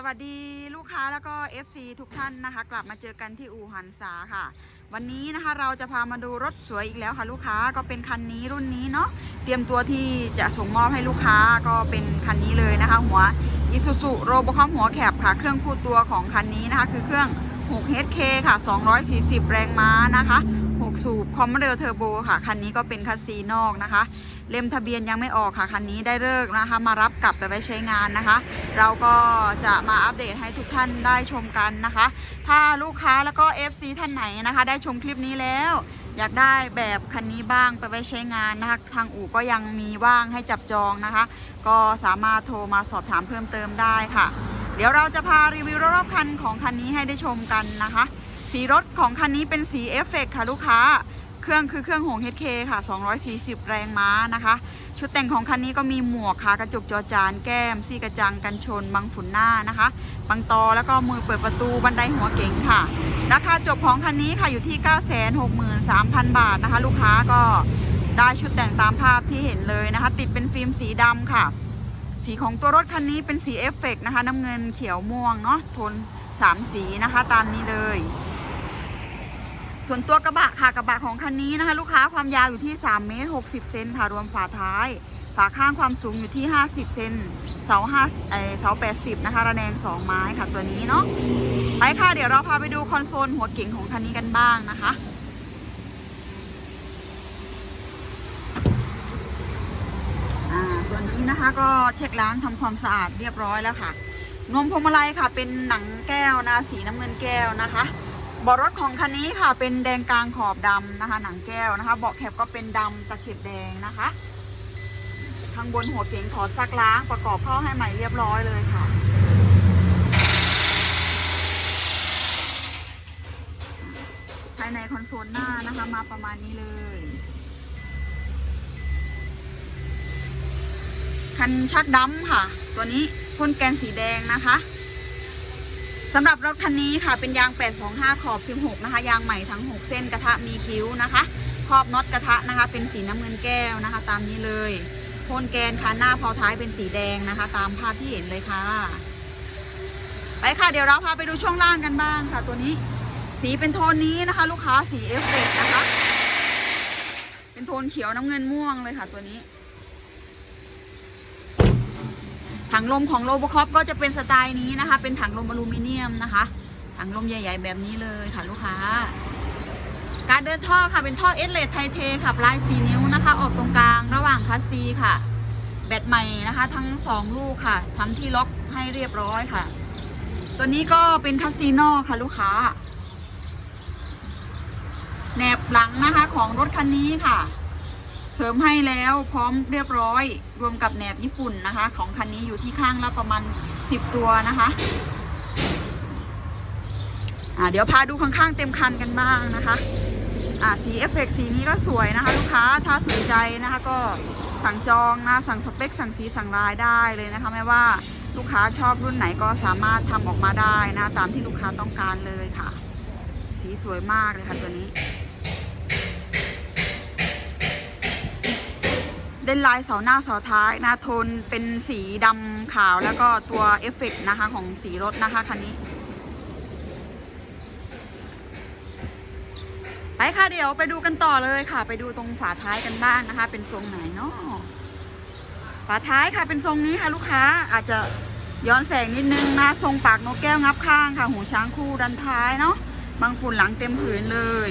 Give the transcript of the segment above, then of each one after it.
สวัสดีลูกค้าแล้วก็ FC ทุกท่านนะคะ กลับมาเจอกันที่อู่หันษาค่ะ วันนี้นะคะเราจะพามาดูรถสวยอีกแล้วค่ะ ลูกค้าก็เป็นคันนี้รุ่นนี้เนาะเตรียมตัวที่จะส่งมอบให้ลูกค้าก็เป็นคันนี้เลยนะคะ หัว Isuzu r o b o c o m หัวแคบค่ะ เครื่องคู่ตัวของคันนี้นะคะ คือเครื่อง 6 HK ค่ะ 240 แรงม้านะคะ 6 สูบคอมเรลเทอร์โบค่ะ คันนี้ก็เป็นคัสซีนอกนะคะ เล่มทะเบียนยังไม่ออกค่ะ คันนี้ได้เลิกนะคะ มารับกลับไปไว้ใช้งานนะคะ เราก็จะมาอัปเดตให้ทุกท่านได้ชมกันนะคะ ถ้าลูกค้าแล้วก็ FC ท่านไหนนะคะ ได้ชมคลิปนี้แล้ว อยากได้แบบคันนี้บ้างไปไว้ใช้งานนะคะ ทางอู่ก็ยังมีว่างให้จับจองนะคะ ก็สามารถโทรมาสอบถามเพิ่มเติมได้ค่ะ เดี๋ยวเราจะพารีวิวรอบๆคันของคันนี้ให้ได้ชมกันนะคะ สีรถของคันนี้เป็นสีเอฟเฟกต์ค่ะลูกค้า เครื่องคือเครื่องหง HK ค่ะ 240 แรงม้านะคะ ชุดแต่งของคันนี้ก็มีหมวกค่ะกระจกจอจานแก้ม ซี่กระจังกันชน บังฝุ่นหน้านะคะบังตอแล้วก็มือเปิดประตูบันไดหัวเก๋งค่ะ ราคาจบของคันนี้ค่ะอยู่ที่ 963,000 บาทนะคะ ลูกค้าก็ได้ชุดแต่งตามภาพที่เห็นเลยนะคะ ติดเป็นฟิล์มสีดำค่ะ สีของตัวรถคันนี้เป็นสีเอฟเฟกต์นะคะน้ำเงินเขียวม่วงเนาะโทนสามสีนะคะตามนี้เลย ส่วนตัวกระบะค่ะกระบะของคันนี้นะคะ ลูกค้าความยาวอยู่ที่3เมตร60เซนค่ะรวมฝาท้าย ฝาข้างความสูงอยู่ที่ 50เซนเสา5เอ่อเสา80นะคะระแนง 2 ไม้ค่ะตัวนี้เนาะไปค่ะเดี๋ยวเราพาไปดูคอนโซลหัวเก่งของคันนี้กันบ้างนะคะ อ่าตั วนี้นะคะก็เช็คล้างทำความสะอาดเรียบร้อยแล้วค่ะนวมพวงมาลัยค่ะ เป็นหนังแก้วนะสีน้ำเงินแก้วนะคะเบาะรถของคันนี้ค่ะเป็นแดงกลางขอบดำนะคะ หนังแก้วนะคะ เบาะแคปก็เป็นดำตะเข็บแดงนะคะข้างบนหัวเก๋งถอดซักล้างประกอบเข้าให้ใหม่เรียบร้อยเลยค่ะภายในคอนโซลหน้านะคะ มาประมาณนี้เลย คันชักดำค่ะ ตัวนี้พ่นแกนสีแดงนะคะสำหรับรถคันนี้ค่ะเป็นยาง 825 ขอบ 16 นะคะ ยางใหม่ทั้ง 6 เส้นกระทะมีคิ้วนะคะครอบน็อตกระทะนะคะ เป็นสีน้ำเงินแก้วนะคะ ตามนี้เลยพ่นแกนค่ะหน้าพาท้ายเป็นสีแดงนะคะ ตามภาพที่เห็นเลยค่ะ ไปค่ะเดี๋ยวเราพาไปดูช่วงล่างกันบ้างค่ะ ตัวนี้ สีเป็นโทนนี้นะคะ ลูกค้าสีเอฟเฟกนะคะ เป็นโทนเขียวน้ำเงินม่วงเลยค่ะ ตัวนี้ ถังลมของโลบคอปก็จะเป็นสไตล์นี้นะคะ เป็นถังลมอลูมิเนียมนะคะ ถังลมใหญ่ ๆ แบบนี้เลยค่ะลูกค้า การเดินท่อค่ะเป็นท่อเอสเลสไทเทค่ะปลายสีนิ้วนะคะ ออกตรงกลางระหว่างคัสซีค่ะ แบตใหม่นะคะ ทั้งสองลูกค่ะทำที่ล็อกให้เรียบร้อยค่ะ ตัวนี้ก็เป็นคัสซีนอค่ะลูกค้าแหนบหลังนะคะของรถคันนี้ค่ะ เสริมให้แล้วพร้อมเรียบร้อย รวมกับแหนบญี่ปุ่นนะคะ ของคันนี้อยู่ที่ข้างละประมาณ 10 ตัวนะคะอ่าเดี๋ยวพาดูข้างๆเต็มคันกันบ้างนะคะอ่าสีเอฟเฟกสีนี้ก็สวยนะคะ ลูกค้าถ้าสนใจนะคะก็สั่งจองนะสั่งสเปคสั่งสีสั่งลายได้เลยนะคะไม่ว่าลูกค้าชอบรุ่นไหนก็สามารถทำออกมาได้นะตามที่ลูกค้าต้องการเลยค่ะ สีสวยมากเลยค่ะตัวนี้ เด่นลายเสาหน้าเสาท้ายนะโทนเป็นสีดำขาวแล้วก็ตัวเอฟเฟกต์นะคะของสีรถนะคะคันนี้ ไปค่ะเดี๋ยวไปดูกันต่อเลยค่ะ ไปดูตรงฝาท้ายกันบ้างนะคะ เป็นทรงไหนเนาะฝาท้ายค่ะเป็นทรงนี้ค่ะลูกค้าอาจจะย้อนแสงนิดนึงนะทรงปากนกแก้วงับข้างค่ะ หูช้างคู่ดันท้ายเนาะบางฝุ่นหลังเต็มผืนเลย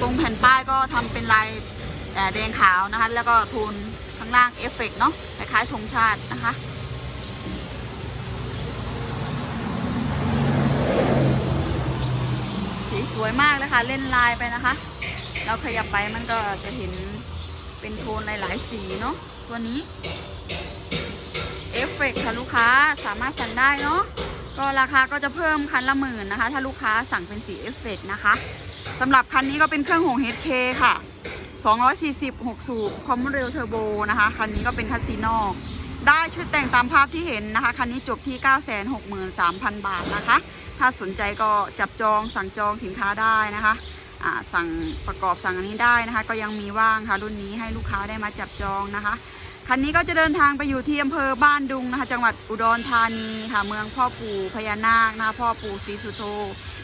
ตรงแผ่นป้ายก็ทำเป็นลาย แต่แดงขาวนะคะ แล้วก็โทนข้างล่างเอฟเฟกต์เนาะคล้ายๆธงชาตินะคะสีสวยมากเลยค่ะเล่นลายไปนะคะ เราขยับไปมันก็จะเห็นเป็นโทนหลายๆสีเนาะตัวนี้เอฟเฟกต์ค่ะลูกค้าสามารถสั่งได้เนาะก็ราคาก็จะเพิ่มคันละหมื่นนะคะ ถ้าลูกค้าสั่งเป็นสีเอฟเฟกต์นะคะสำหรับคันนี้ก็เป็นเครื่องหง HK ค่ะ 240 6 สูบคอมมอนเรลเทอร์โบนะคะ คันนี้ก็เป็นคัสซีโนได้ชุดแต่งตามภาพที่เห็นนะคะ คันนี้จบที่ 963,000 บาทนะคะ ถ้าสนใจก็จับจองสั่งจองสินค้าได้นะคะสั่งประกอบสั่งอันนี้ได้นะคะ ก็ยังมีว่างค่ะรุ่นนี้ให้ลูกค้าได้มาจับจองนะคะ คันนี้ก็จะเดินทางไปอยู่ที่อำเภอบ้านดุงนะคะ จังหวัดอุดรธานีค่ะ เมืองพ่อปู่พญานาคนะพ่อปู่ศรีสุโธ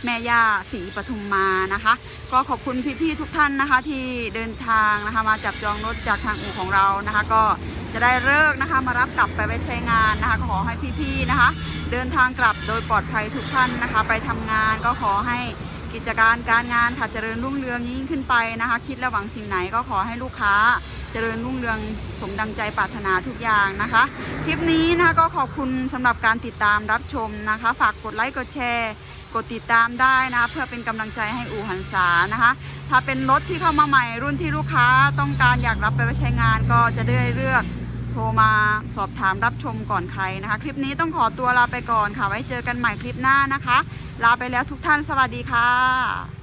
แม่ย่าศรีปทุมมานะคะ ก็ขอบคุณพี่ๆทุกท่านนะคะ ที่เดินทางนะคะมาจับจองรถจากทางอู่ของเรานะคะ ก็จะได้เลิกนะคะมารับกลับไปไว้ใช้งานนะคะก็ขอให้พี่ๆนะคะ เดินทางกลับโดยปลอดภัยทุกท่านนะคะ ไปทำงานก็ขอให้กิจการการงานค่ะเจริญรุ่งเรืองยิ่งขึ้นไปนะคะ คิดและหวังสิ่งไหนก็ขอให้ลูกค้า เจริญรุ่งเรืองสมดังใจปรารถนาทุกอย่างนะคะ คลิปนี้นะคะก็ขอบคุณสำหรับการติดตามรับชมนะคะ ฝากกดไลค์กดแชร์ กดติดตามได้นะเพื่อเป็นกำลังใจให้อู่หันษานะคะ ถ้าเป็นรถที่เข้ามาใหม่รุ่นที่ลูกค้าต้องการอยากรับไปใช้งานก็จะได้เลือกโทรมาสอบถามรับชมก่อนใครนะคะ คลิปนี้ต้องขอตัวลาไปก่อนค่ะ ไว้เจอกันใหม่คลิปหน้านะคะ ลาไปแล้วทุกท่านสวัสดีค่ะ